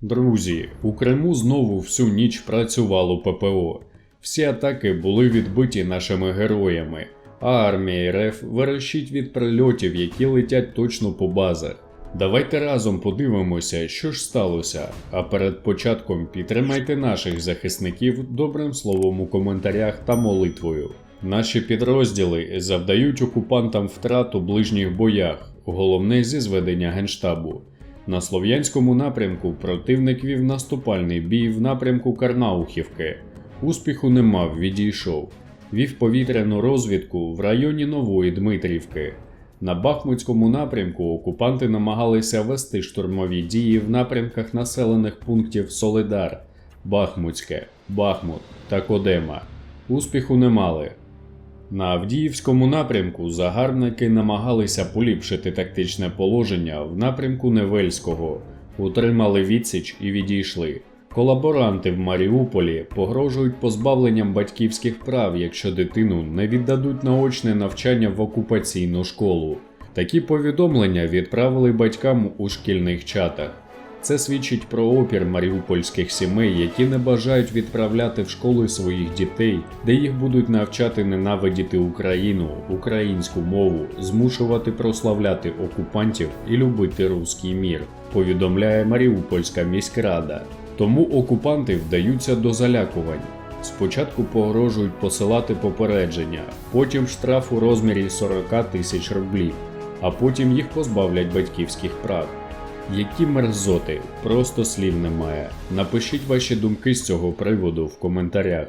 Друзі, у Криму знову всю ніч працювало ППО. Всі атаки були відбиті нашими героями, а армія РФ верещить від прильотів, які летять точно по базах. Давайте разом подивимося, що ж сталося. А перед початком підтримайте наших захисників добрим словом у коментарях та молитвою. Наші підрозділи завдають окупантам втрат у ближніх боях, головне зі зведення генштабу. На слов'янському напрямку противник вів наступальний бій в напрямку Карнаухівки. Успіху не мав, відійшов. Вів повітряну розвідку в районі Нової Дмитрівки. На Бахмутському напрямку окупанти намагалися вести штурмові дії в напрямках населених пунктів Солидар, Бахмутське, Бахмут та Кодема. Успіху не мали. На Авдіївському напрямку загарбники намагалися поліпшити тактичне положення в напрямку Невельського, утримали відсіч і відійшли. Колаборанти в Маріуполі погрожують позбавленням батьківських прав, якщо дитину не віддадуть на очне навчання в окупаційну школу. Такі повідомлення відправили батькам у шкільних чатах. Це свідчить про опір маріупольських сімей, які не бажають відправляти в школи своїх дітей, де їх будуть навчати ненавидіти Україну, українську мову, змушувати прославляти окупантів і любити руський мір, повідомляє Маріупольська міськрада. Тому окупанти вдаються до залякувань. Спочатку погрожують посилати попередження, потім штраф у розмірі 40 тисяч рублів, а потім їх позбавлять батьківських прав. Які мерзоти, просто слів немає. Напишіть ваші думки з цього приводу в коментарях.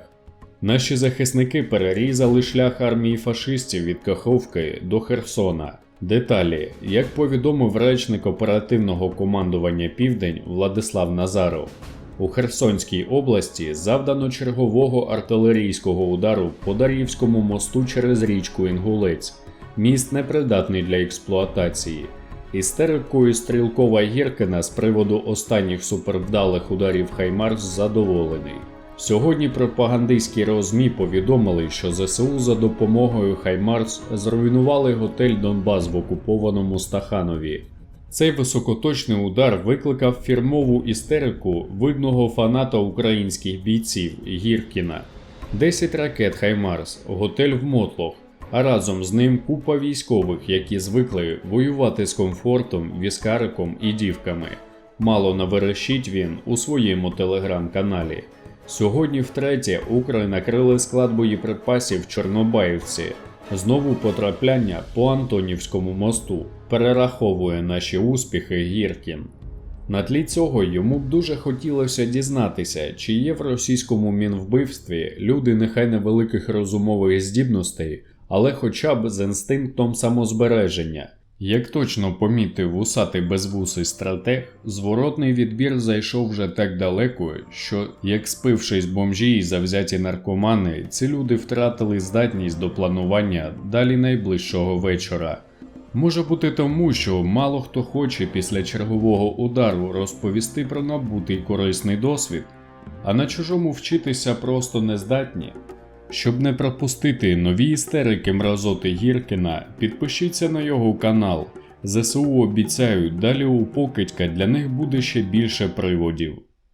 Наші захисники перерізали шлях армії фашистів від Каховки до Херсона. Деталі, як повідомив речник оперативного командування Південь Владислав Назаров, у Херсонській області завдано чергового артилерійського удару по Дар'ївському мосту через річку Інгулець. Міст непридатний для експлуатації. Істерикою стрілкова Гіркина з приводу останніх супервдалих ударів Хаймарс задоволений. Сьогодні пропагандистські розмі повідомили, що ЗСУ за допомогою Хаймарс зруйнували готель Донбас в окупованому Стаханові. Цей високоточний удар викликав фірмову істерику видного фаната українських бійців Гіркіна. 10 ракет Хаймарс, готель в Мотлох, а разом з ним купа військових, які звикли воювати з комфортом, віскариком і дівками. Мало наверещить він у своєму телеграм-каналі. Сьогодні втретє Украї накрили склад боєприпасів в Чорнобаївці. Знову потрапляння по Антонівському мосту перераховує наші успіхи Гіркін. На тлі цього йому б дуже хотілося дізнатися, чи є в російському мінвбивстві люди нехай невеликих розумових здібностей, але хоча б з інстинктом самозбереження. Як точно помітив усатий безвусий стратег, зворотний відбір зайшов вже так далеко, що, як спившись бомжі і завзяті наркомани, ці люди втратили здатність до планування далі найближчого вечора. Може бути тому, що мало хто хоче після чергового удару розповісти про набутий корисний досвід, а на чужому вчитися просто не здатні. Щоб не пропустити нові істерики мразоти Гіркіна, підпишіться на його канал. ЗСУ обіцяють, далі у покидька для них буде ще більше приводів.